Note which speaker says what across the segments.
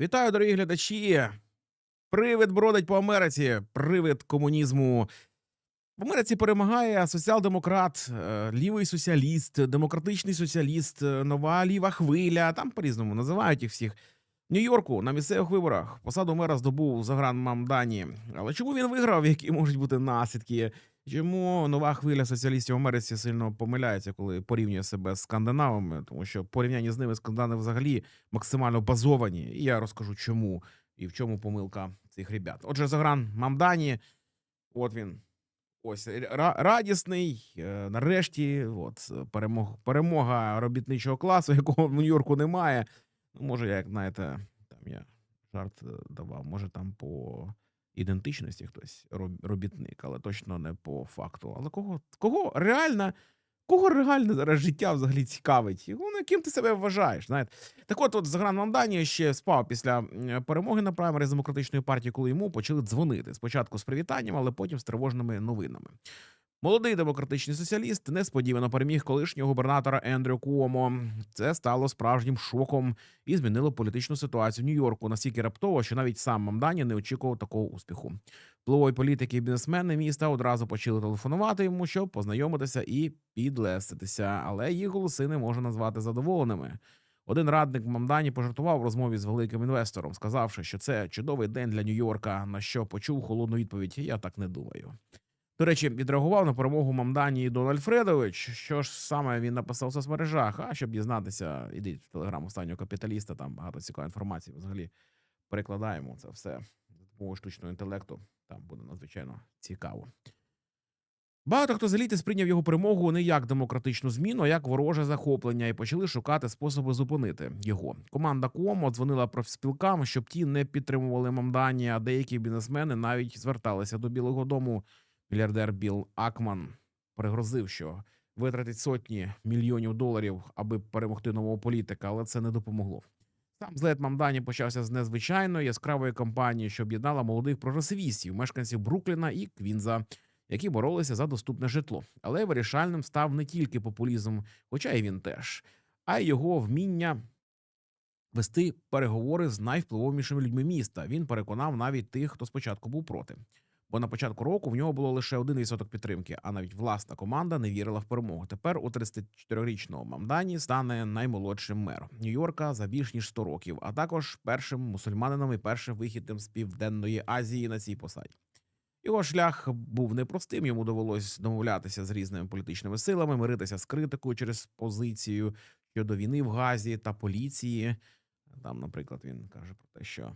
Speaker 1: Вітаю, дорогі глядачі! Привид бродить по Америці, привид комунізму. В Америці перемагає соціал-демократ, е, лівий соціаліст, демократичний соціаліст, е, нова ліва хвиля. Там по-різному називають їх всіх. В Нью-Йорку на місцевих виборах посаду мера здобув Загран Мамдані. Але чому він виграв? Які можуть бути наслідки? Чому нова хвиля соціалістів в Америці сильно помиляється, коли порівнює себе з скандинавами? Тому що в порівнянні з ними скандинави взагалі максимально базовані. І я розкажу, чому і в чому помилка цих ребят. Отже, Загран Мамдані, от він. Ось радісний. е, Нарешті, от перемога, перемога робітничого класу, якого в Нью-Йорку немає. Ну, може, як знаєте, там я жарт е, давав, може там по ідентичності хтось роб- робітник, але точно не по факту. Але кого, кого реально, кого реально зараз життя взагалі цікавить? Ну, ким ти себе вважаєш? Знаєте? Так от, от Загран Мамдані ще спав після перемоги на праймері з демократичної партії, коли йому почали дзвонити. Спочатку з привітанням, але потім з тривожними новинами. Молодий демократичний соціаліст несподівано переміг колишнього губернатора Ендрю Куомо. Це стало справжнім шоком і змінило політичну ситуацію в Нью-Йорку настільки раптово, що навіть сам Мамдані не очікував такого успіху. Впливові політики і бізнесмени міста одразу почали телефонувати йому, щоб познайомитися і підлеститися, але їх голоси не можна назвати задоволеними. Один радник Мамдані пожартував в розмові з великим інвестором, сказавши, що це чудовий день для Нью-Йорка, на що почув холодну відповідь: Я так не думаю. До речі, відреагував на перемогу Мамдані і Дональд Фредович. Що ж саме він написав в соцмережах? А щоб дізнатися, ідіть в телеграм останнього капіталіста. Там багато цікавої інформації. Взагалі перекладаємо це все за допомогою штучного інтелекту. Там буде надзвичайно цікаво. Багато хто з еліти сприйняв його перемогу не як демократичну зміну, а як вороже захоплення, і почали шукати способи зупинити його. Команда Куомо дзвонила профспілкам, щоб ті не підтримували Мамдані, а деякі бізнесмени навіть зверталися до Білого Дому. Мільярдер Білл Акман пригрозив, що витратить сотні мільйонів доларів, аби перемогти нового політика, але це не допомогло. Сам злет Мамдані почався з незвичайної яскравої кампанії, що об'єднала молодих прогресивістів, мешканців Брукліна і Квінза, які боролися за доступне житло. Але вирішальним став не тільки популізм, хоча й він теж, а й його вміння вести переговори з найвпливовішими людьми міста. Він переконав навіть тих, хто спочатку був проти. Бо на початку року в нього було лише 1% підтримки, а навіть власна команда не вірила в перемогу. Тепер у 34-річного Мамдані стане наймолодшим мером Нью-Йорка за більш ніж 100 років, а також першим мусульманином і першим вихідним з південної Азії на цій посаді. Його шлях був непростим. Йому довелось домовлятися з різними політичними силами, миритися з критикою через позицію щодо війни в Газі та поліції. Там, наприклад, він каже про те, що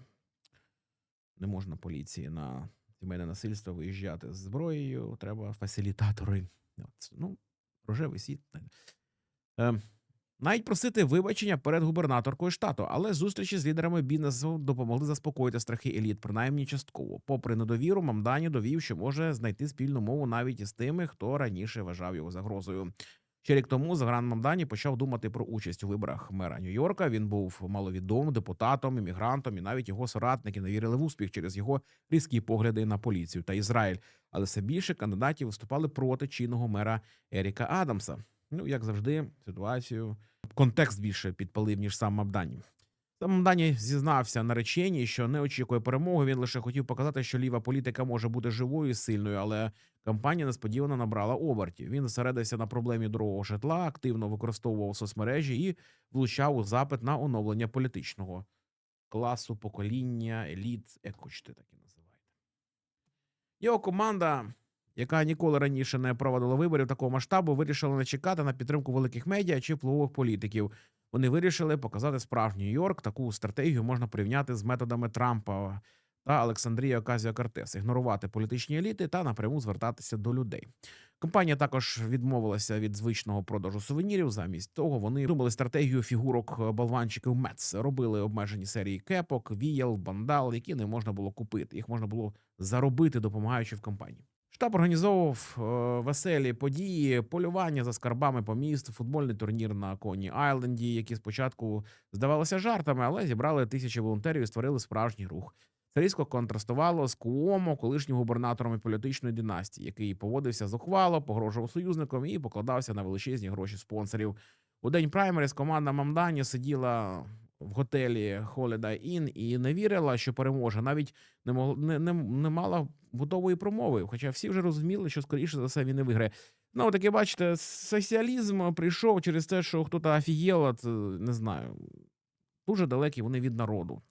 Speaker 1: не можна поліції на сімейне насильство виїжджати з зброєю, треба фасилітатори. Ну, рожевий світ. Е, навіть просити вибачення перед губернаторкою штату, але зустрічі з лідерами бізнесу допомогли заспокоїти страхи еліт, принаймні частково. Попри недовіру, Мамдані довів, що може знайти спільну мову навіть із тими, хто раніше вважав його загрозою. Ще рік тому Загран Мамдані почав думати про участь у виборах мера Нью-Йорка. Він був маловідомим депутатом, іммігрантом, і навіть його соратники не вірили в успіх через його різкі погляди на поліцію та Ізраїль. Але все більше кандидатів виступали проти чинного мера Еріка Адамса. Ну, як завжди, ситуацію контекст більше підпалив, ніж сам Мамдані. Сам Мамдані зізнався нареченні, що не очікує перемоги. Він лише хотів показати, що ліва політика може бути живою і сильною, але кампанія несподівано набрала обертів. Він зосередився на проблемі дорогого житла, активно використовував соцмережі і влучав у запит на оновлення політичного класу, покоління, еліт, як хочете, так і називайте. Його команда, яка ніколи раніше не проводила виборів такого масштабу, вирішила не чекати на підтримку великих медіа чи впливових політиків. Вони вирішили показати справжній Нью-Йорк. Таку стратегію можна порівняти з методами Трампа та Олександрія Оказіо Кортес, ігнорувати політичні еліти та напряму звертатися до людей. Компанія також відмовилася від звичного продажу сувенірів. Замість того вони думали стратегію фігурок е, болванчиків Мец, робили обмежені серії кепок, віял, бандал, які не можна було купити. Їх можна було заробити, допомагаючи в компанії. Штаб організовував е, веселі події, полювання за скарбами по місту, футбольний турнір на Коні Айленді, які спочатку здавалися жартами, але зібрали тисячі волонтерів і створили справжній рух. Це різко контрастувало з Куомо, колишнім губернатором і політичної династії, який поводився зухвало, погрожував союзникам і покладався на величезні гроші спонсорів. У день праймеріс команда Мамдані сиділа в готелі Holiday Inn і не вірила, що переможе. Навіть не мог, не, не, не мала готової промови. Хоча всі вже розуміли, що скоріше за все він не виграє. Ну, таке, бачите, соціалізм прийшов через те, що хтось офігел, е, не знаю, дуже далекі вони від народу.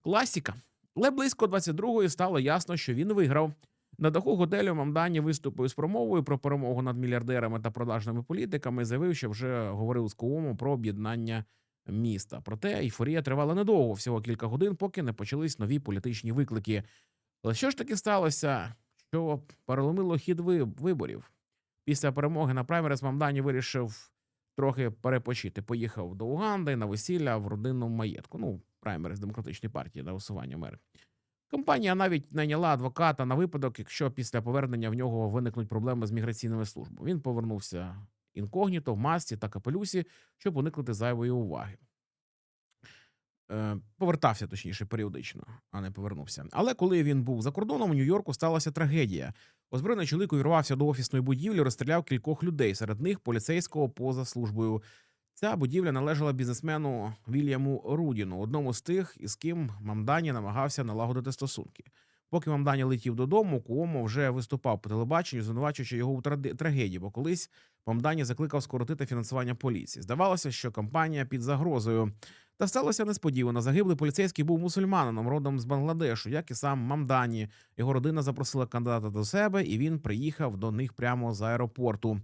Speaker 1: Класіка. Але близько 22-ї стало ясно, що він виграв. На даху готелю Мамдані виступив з промовою про перемогу над мільярдерами та продажними політиками. і Заявив, що вже говорив з Коому про об'єднання міста. Проте ейфорія тривала недовго, всього кілька годин, поки не почались нові політичні виклики. Але що ж таки сталося, що переломило хід виборів? Після перемоги на праймерис Мамдані вирішив трохи перепочити. Поїхав до Уганди на весілля в родинному маєтку. Ну, праймерис демократичної партії на усування мери. Компанія навіть найняла адвоката на випадок, якщо після повернення в нього виникнуть проблеми з міграційними службами. Він повернувся інкогніто в масці та капелюсі, щоб уникнути зайвої уваги. Е, повертався точніше періодично, а не повернувся. Але коли він був за кордоном у Нью-Йорку, сталася трагедія. Озброєний чоловік увірвався до офісної будівлі, розстріляв кількох людей, серед них поліцейського поза службою. Ця будівля належала бізнесмену Вільяму Рудіну, одному з тих, із ким Мамдані намагався налагодити стосунки. Поки Мамдані летів додому, Куомо вже виступав по телебаченню, звинувачуючи його у трагедії, бо колись Мамдані закликав скоротити фінансування поліції. Здавалося, що кампанія під загрозою. Та сталося несподівано. Загиблий поліцейський був мусульманином, родом з Бангладешу, як і сам Мамдані. Його родина запросила кандидата до себе, і він приїхав до них прямо з аеропорту.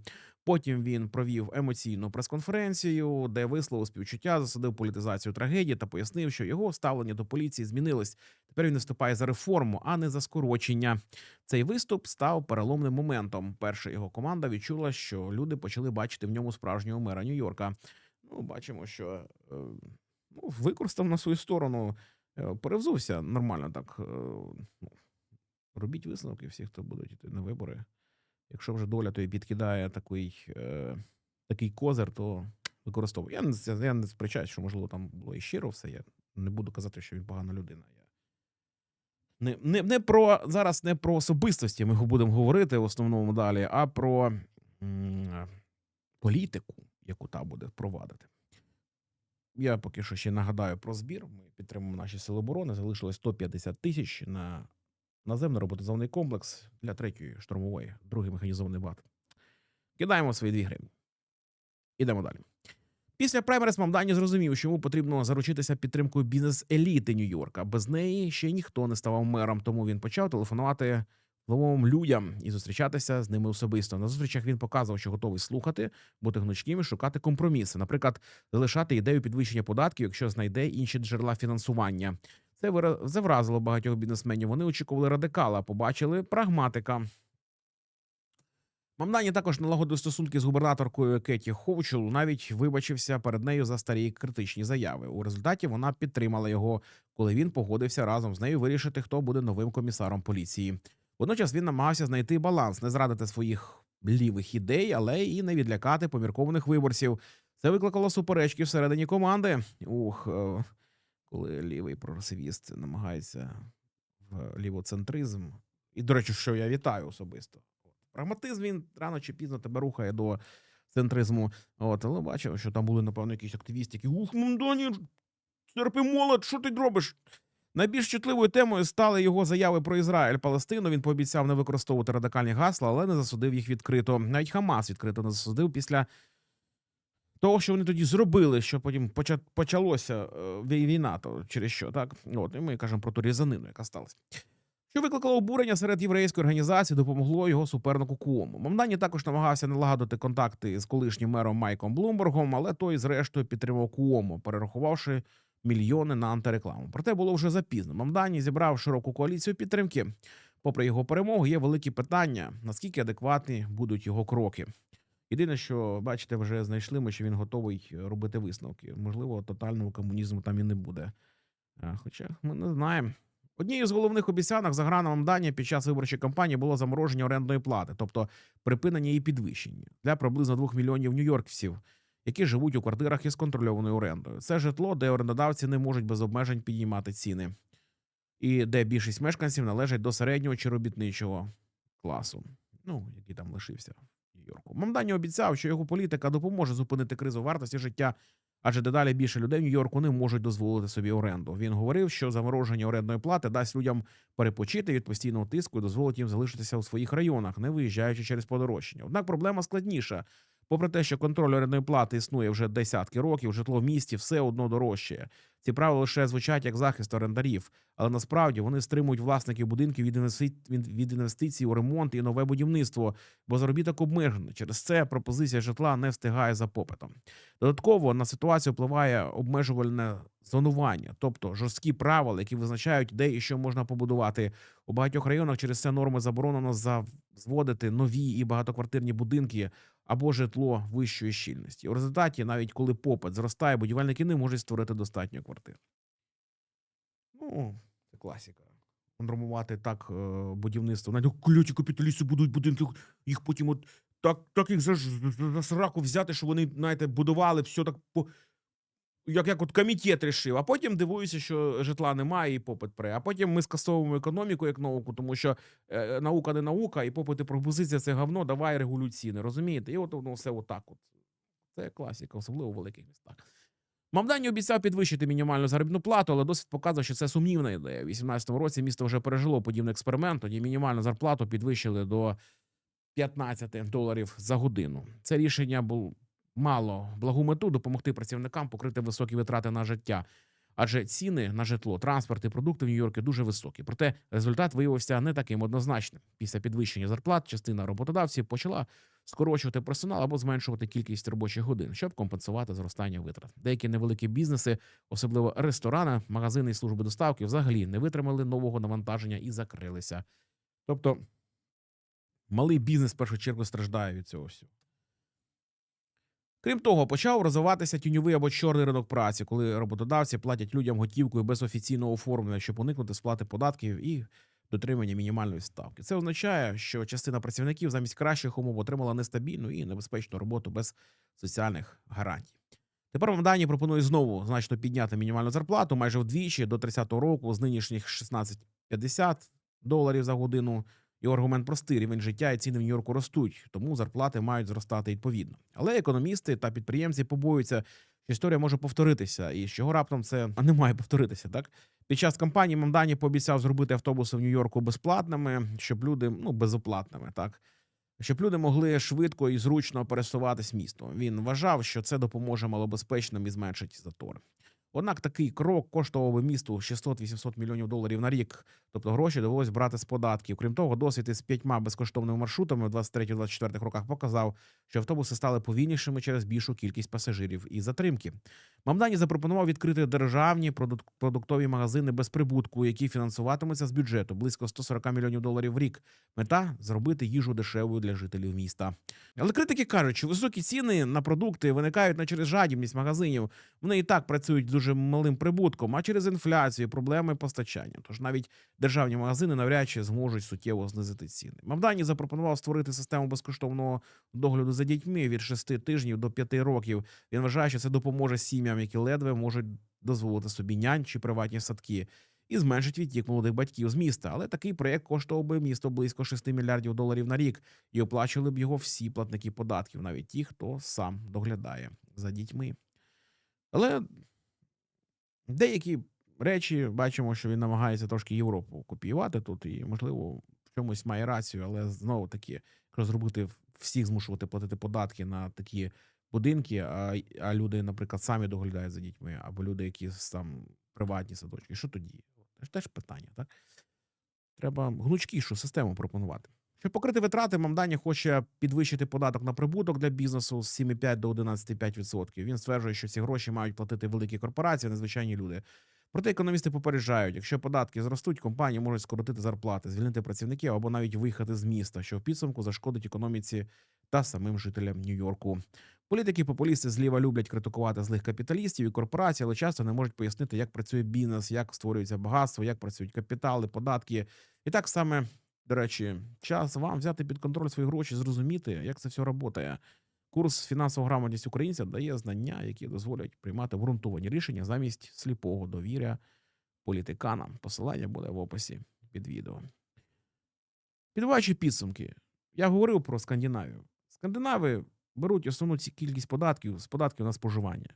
Speaker 1: Потім він провів емоційну прес-конференцію, де висловив співчуття, засадив політизацію трагедії та пояснив, що його ставлення до поліції змінилось. Тепер він виступає за реформу, а не за скорочення. Цей виступ став переломним моментом. Перша його команда відчула, що люди почали бачити в ньому справжнього мера Нью-Йорка. Ну, бачимо, що е, ну, використав на свою сторону, е, перевзувся нормально так. е, ну, робіть висновки всі, хто будуть йти на вибори. Якщо вже доля тобі підкидає такий, е, такий козир, то використовуй. Я не, я не сперечаюсь, що можливо там було і щиро все. Я не буду казати, що він погана людина. Я не, не, не про зараз не про особистості ми будемо говорити в основному далі, а про м, політику, яку та буде провадити. Я поки що ще нагадаю про збір. Ми підтримуємо наші сили оборони. Залишилось 150 тисяч на наземний роботизований комплекс для третьої штурмової, другий механізований бат. Кидаємо свої дві гривні. Ідемо далі. Після праймерис Мамдані зрозумів, що йому потрібно заручитися підтримкою бізнес-еліти Нью-Йорка. Без неї ще ніхто не ставав мером, тому він почав телефонувати впливовим людям і зустрічатися з ними особисто. На зустрічах він показував, що готовий слухати, бути гнучким і шукати компроміси. Наприклад, залишати ідею підвищення податків, якщо знайде інші джерела фінансування. Це завразило багатьох бізнесменів. Вони очікували радикала, побачили прагматика. Мамдані також налагодив стосунки з губернаторкою Кеті Хоучул, навіть вибачився перед нею за старі критичні заяви. У результаті вона підтримала його, коли він погодився разом з нею вирішити, хто буде новим комісаром поліції. Водночас він намагався знайти баланс, не зрадити своїх лівих ідей, але і не відлякати поміркованих виборців. Це викликало суперечки всередині команди. Ух, е, коли лівий прогресивіст намагається в лівоцентризм. І, до речі, що я вітаю особисто. Прагматизм він рано чи пізно тебе рухає до центризму. От, але бачив, що там були, напевно, якісь активісти, які ух, Мамдані, терпи молод, що ти робиш? Найбільш чутливою темою стали його заяви про Ізраїль Палестину. Він пообіцяв не використовувати радикальні гасла, але не засудив їх відкрито. Навіть Хамас відкрито не засудив після того, що вони тоді зробили, що потім поча- почалося е, війна, то через що так? От і ми кажемо про ту різанину, яка сталася. Що викликало обурення серед єврейської організації, допомогло його супернику Куому. Мамдані також намагався налагодити контакти з колишнім мером Майком Блумбергом, але той, зрештою, підтримав Куому, перерахувавши мільйони на антирекламу. Проте було вже запізно. Мамдані зібрав широку коаліцію підтримки. Попри його перемогу, є великі питання: наскільки адекватні будуть його кроки. Єдине, що бачите, вже знайшли ми, що він готовий робити висновки. Можливо, тотального комунізму там і не буде. Хоча ми не знаємо. Однією з головних обіцянок за граном Дані під час виборчої кампанії було замороження орендної плати, тобто припинення її підвищення для приблизно 2 мільйонів нью-йоркців, які живуть у квартирах із контрольованою орендою. Це житло, де орендодавці не можуть без обмежень піднімати ціни, і де більшість мешканців належать до середнього чи робітничого класу, ну який там лишився Нью-Йорку. Мамдані обіцяв, що його політика допоможе зупинити кризу вартості життя Адже дедалі більше людей в Нью-Йорку не можуть дозволити собі оренду. Він говорив, що замороження орендної плати дасть людям перепочити від постійного тиску і дозволить їм залишитися у своїх районах, не виїжджаючи через подорожчання. Однак проблема складніша. Попри те, що контроль орендної плати існує вже десятки років, житло в місті все одно дорожчає. Ці правила лише звучать як захист орендарів, але насправді вони стримують власників будинків від інвести- від- від інвестицій у ремонт і нове будівництво, бо заробіток обмежений. Через це пропозиція житла не встигає за попитом. Додатково на ситуацію впливає обмежувальне зонування, тобто жорсткі правила, які визначають, де і що можна побудувати. У багатьох районах через це норми заборонено за- зводити нові і багатоквартирні будинки або житло вищої щільності. У результаті, навіть коли попит зростає, будівельники не можуть створити достатньо квартир. Ну, це класіка. Нормувати так е, будівництво. Навіть кляті капіталісти будують будинки, їх потім от так, так їх за, взяти, що вони, знаєте, будували все так по. Як, як от комітет рішив, а потім дивуюся, що житла немає і попит пре. А потім ми скасовуємо економіку як науку, тому що е, наука не наука, і попит і пропозиція це говно, давай регулюй ціни. Розумієте? І от воно все отак. От. Це класика, особливо в великих містах. Мамдані обіцяв підвищити мінімальну заробітну плату, але досвід показує, що це сумнівна ідея. У 2018 році місто вже пережило подібний експеримент. Тоді мінімальну зарплату підвищили до 15 доларів за годину. Це рішення було мало благу мету допомогти працівникам покрити високі витрати на життя. Адже ціни на житло, транспорт і продукти в Нью-Йорку дуже високі. Проте результат виявився не таким однозначним. Після підвищення зарплат частина роботодавців почала скорочувати персонал або зменшувати кількість робочих годин, щоб компенсувати зростання витрат. Деякі невеликі бізнеси, особливо ресторани, магазини і служби доставки, взагалі не витримали нового навантаження і закрилися. Тобто, малий бізнес в першу чергу страждає від цього всього. Крім того, почав розвиватися тіньовий або чорний ринок праці, коли роботодавці платять людям готівкою без офіційного оформлення, щоб уникнути сплати податків і дотримання мінімальної ставки. Це означає, що частина працівників замість кращих умов отримала нестабільну і небезпечну роботу без соціальних гарантій. Тепер вам дані пропонує знову значно підняти мінімальну зарплату майже вдвічі до 30-го року з нинішніх 16,50 доларів за годину. Його аргумент простий: рівень життя і ціни в Нью-Йорку ростуть, тому зарплати мають зростати відповідно. Але економісти та підприємці побоюються, що історія може повторитися, і з чого раптом це не має повторитися. Так під час кампанії Мамдані пообіцяв зробити автобуси в Нью-Йорку безплатними, щоб люди ну безоплатними, так щоб люди могли швидко і зручно пересуватись містом. Він вважав, що це допоможе малобезпечним і зменшить затори. Однак такий крок коштував би місту 600-800 мільйонів доларів на рік, тобто гроші довелось брати з податків. Крім того, досвід із п'ятьма безкоштовними маршрутами в 23-24 роках показав, що автобуси стали повільнішими через більшу кількість пасажирів і затримки. Мамдані запропонував відкрити державні продук- продуктові магазини без прибутку, які фінансуватимуться з бюджету близько 140 мільйонів доларів в рік. Мета зробити їжу дешевою для жителів міста. Але критики кажуть, що високі ціни на продукти виникають не через жадібність магазинів. Вони і так працюють з дуже малим прибутком, а через інфляцію, проблеми постачання. Тож навіть державні магазини навряд чи зможуть суттєво знизити ціни. Мавдані запропонував створити систему безкоштовного догляду за дітьми від 6 тижнів до 5 років. Він вважає, що це допоможе сім'ям, які ледве можуть дозволити собі нянь чи приватні садки. І зменшить відтік молодих батьків з міста. Але такий проєкт коштував би місто близько 6 мільярдів доларів на рік, і оплачували б його всі платники податків, навіть ті, хто сам доглядає за дітьми. Але деякі речі бачимо, що він намагається трошки Європу копіювати тут, і, можливо, в чомусь має рацію, але знову таки, якщо зробити всіх змушувати платити податки на такі будинки, а, а люди, наприклад, самі доглядають за дітьми, або люди, які там приватні садочки, що тоді? Це ж теж питання, так? Треба гнучкішу систему пропонувати. Щоб покрити витрати, Мамдані хоче підвищити податок на прибуток для бізнесу з 7,5 до 11,5%. Він стверджує, що ці гроші мають платити великі корпорації, а не люди. Проте економісти попереджають, якщо податки зростуть, компанії можуть скоротити зарплати, звільнити працівників або навіть виїхати з міста, що в підсумку зашкодить економіці та самим жителям Нью-Йорку. Політики популісти зліва люблять критикувати злих капіталістів і корпорацій, але часто не можуть пояснити, як працює бізнес, як створюється багатство, як працюють капітали, податки. І так саме, до речі, час вам взяти під контроль свої гроші, зрозуміти, як це все працює. Курс фінансова грамотність українця дає знання, які дозволять приймати обґрунтовані рішення замість сліпого довіря політиканам. Посилання буде в описі під відео. Підбиваючи підсумки, я говорив про Скандинавію. Скандинави беруть основну кількість податків з податків на споживання.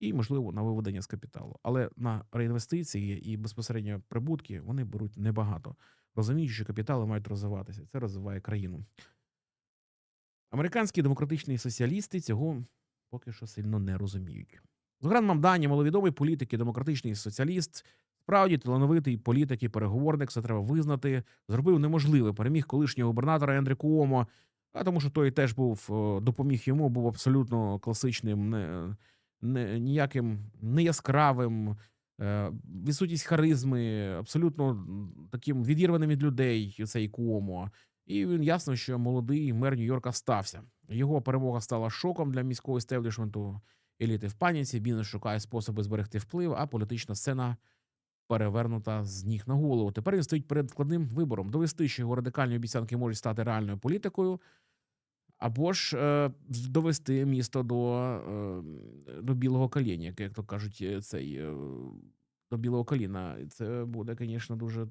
Speaker 1: і, можливо, на виведення з капіталу. Але на реінвестиції і безпосередньо прибутки вони беруть небагато, розуміючи, що капітали мають розвиватися. Це розвиває країну. Американські демократичні соціалісти цього поки що сильно не розуміють. Зогран Мамдані, маловідомий політик і демократичний соціаліст, справді талановитий політик і переговорник, це треба визнати, зробив неможливе, переміг колишнього губернатора Ендрі Куомо, а тому, що той теж був е, допоміг йому, був абсолютно класичним, не, не ніяким не яскравим, е, відсутність харизми, абсолютно таким відірваним від людей цей Куомо. І він ясно, що молодий мер Нью-Йорка стався. Його перемога стала шоком для міського істеблішменту. Еліти в паніці, бізнес шукає способи зберегти вплив, а політична сцена перевернута з ніг на голову. Тепер він стоїть перед складним вибором: довести, що його радикальні обіцянки можуть стати реальною політикою, або ж е, довести місто до, е, до білого коліна, як, то кажуть, е, цей. Е, до білого коліна. Це буде, звісно, дуже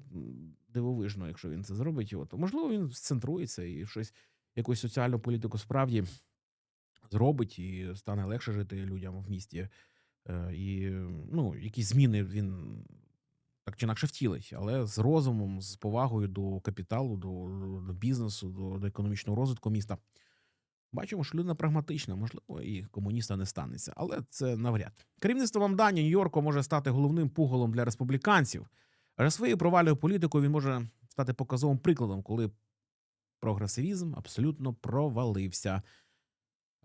Speaker 1: дивовижно, якщо він це зробить. От. Можливо, він сцентрується і щось, якусь соціальну політику справді зробить і стане легше жити людям в місті. Е, І ну, якісь зміни він так чи інакше втілить, але з розумом, з повагою до капіталу, до, до бізнесу, до, до економічного розвитку міста. Бачимо, що людина прагматична, можливо, і комуніста не станеться, але це навряд. Керівництво Мамдані Нью-Йорку може стати головним пугалом для республіканців. Але своєю провальною політикою він може стати показовим прикладом, коли прогресивізм абсолютно провалився.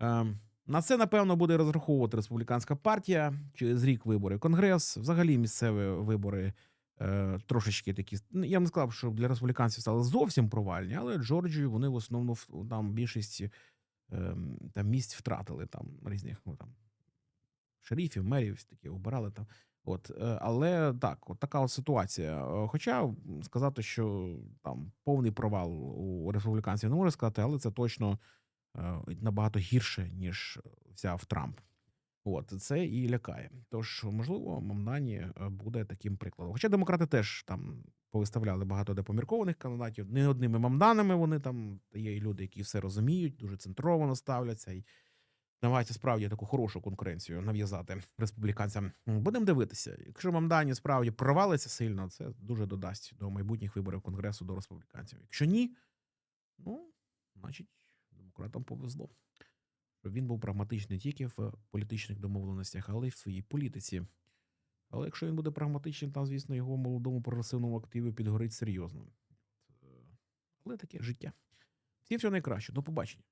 Speaker 1: Ем, на це, напевно, буде розраховувати республіканська партія через рік вибори. Конгрес, взагалі місцеві вибори е, трошечки такі. ну, Я не сказав, що для республіканців стали зовсім провальні, але Джорджію вони в основному там більшість там місць втратили там різних ну, там шерифів, мерів такі обирали там. От, е, але так, от така от ситуація. Е, Хоча сказати, що там повний провал у республіканців не можу сказати, але це точно е, набагато гірше, ніж взяв Трамп. От це і лякає. Тож, можливо, Мамдані е, буде таким прикладом. Хоча демократи теж там повиставляли багато депоміркованих кандидатів, не одними мамданами вони там є і люди, які все розуміють, дуже центровано ставляться і намагаються справді таку хорошу конкуренцію нав'язати республіканцям. Будемо дивитися. Якщо Мамдані справді провалиться сильно, це дуже додасть до майбутніх виборів конгресу до республіканців. Якщо ні, ну значить демократам повезло. Він був прагматичний тільки в політичних домовленостях, але й в своїй політиці. Але якщо він буде прагматичним, там, звісно, його молодому прогресивному активі підгорить серйозно. Е, Але таке життя. Всім всього найкраще. До побачення.